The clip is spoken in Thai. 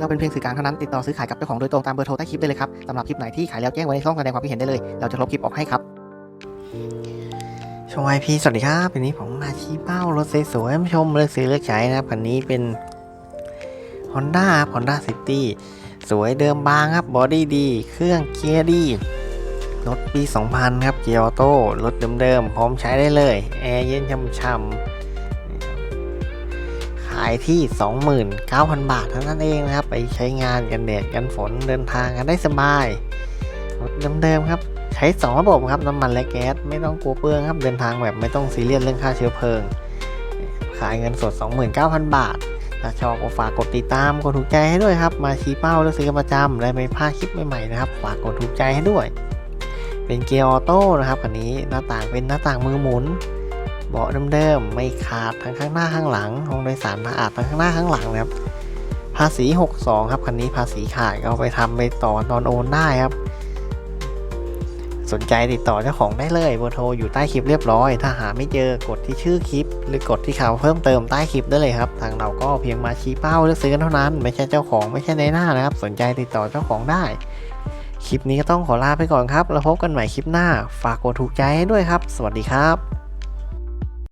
เราเป็นเพียงสื่อกลางเท่านั้นติดต่อซื้อขายกับเจ้าของโดยตรงตามเบอร์โทรใต้คลิปได้เลยครับสำหรับคลิปไหนที่ขายแล้วแจ้งไว้ในช่องแสดงความคิดเห็นได้เลย เราจะลบคลิปออกให้ครับชมไอพีสวัสดีครับวันนี้ผมมาชี้เป้ารถสวยๆให้ชมเลือกซื้อเลือกใช้นะครับคันนี้เป็น Honda Honda City สวยเดิมบางครับบอดี้ดี เครื่องเกียร์ดีรถปี 2000 ครับเกียร์ออโต้รถเดิมๆพร้อมใช้ได้เลย แอร์เย็นช่ำๆายที่ 29,000 บาทเท่านั้นเองนะครับ ไปใช้งานกันแดดกันฝนเดินทางกันได้สบายเดิมๆครับ ใช้ 2 ระบบครับน้ำมันและแก๊สไม่ต้องกลัวเปลืองครับเดินทางแบบไม่ต้องซีเรียสเรื่องค่าเชื้อเพลิง ขายเงินสด 29,000 บาท ถ้าชอบก็ฝากกดติดตามกดถูกใจให้ด้วยครับ มาชี้เป้าเลือกซื้อกันประจำและไม่พลาดคลิปใหม่ๆนะครับฝากกดถูกใจให้ด้วย เป็นเกียร์ออโต้นะครับคันนี้หน้าต่างเป็นหน้าต่างมือหมุน เบาะเดิมๆไม่ขาดทั้งข้างหน้าข้างหลังห้องโดยสารสะอาดทั้งข้างหน้าข้างหลังนะครับภาษี 62 ครับคันนี้ภาษีขาดก็ไปทำไปต่อนอนโอนได้ครับ สนใจติดต่อเจ้าของได้เลยเบอร์โทรอยู่ใต้คลิปเรียบร้อย ถ้าหาไม่เจอกดที่ชื่อคลิป หรือกดที่ข่าวเพิ่มเติมใต้คลิปได้เลยครับ ทางเราก็เพียงมาชี้เป้าเลือกซื้อกันเท่านั้น ไม่ใช่เจ้าของไม่ใช่ในหน้านะครับ สนใจติดต่อเจ้าของได้คลิปนี้ก็ต้องขอลาไปก่อนครับ แล้วพบกันใหม่คลิปหน้า ฝากกดถูกใจให้ด้วยครับ สวัสดีครับ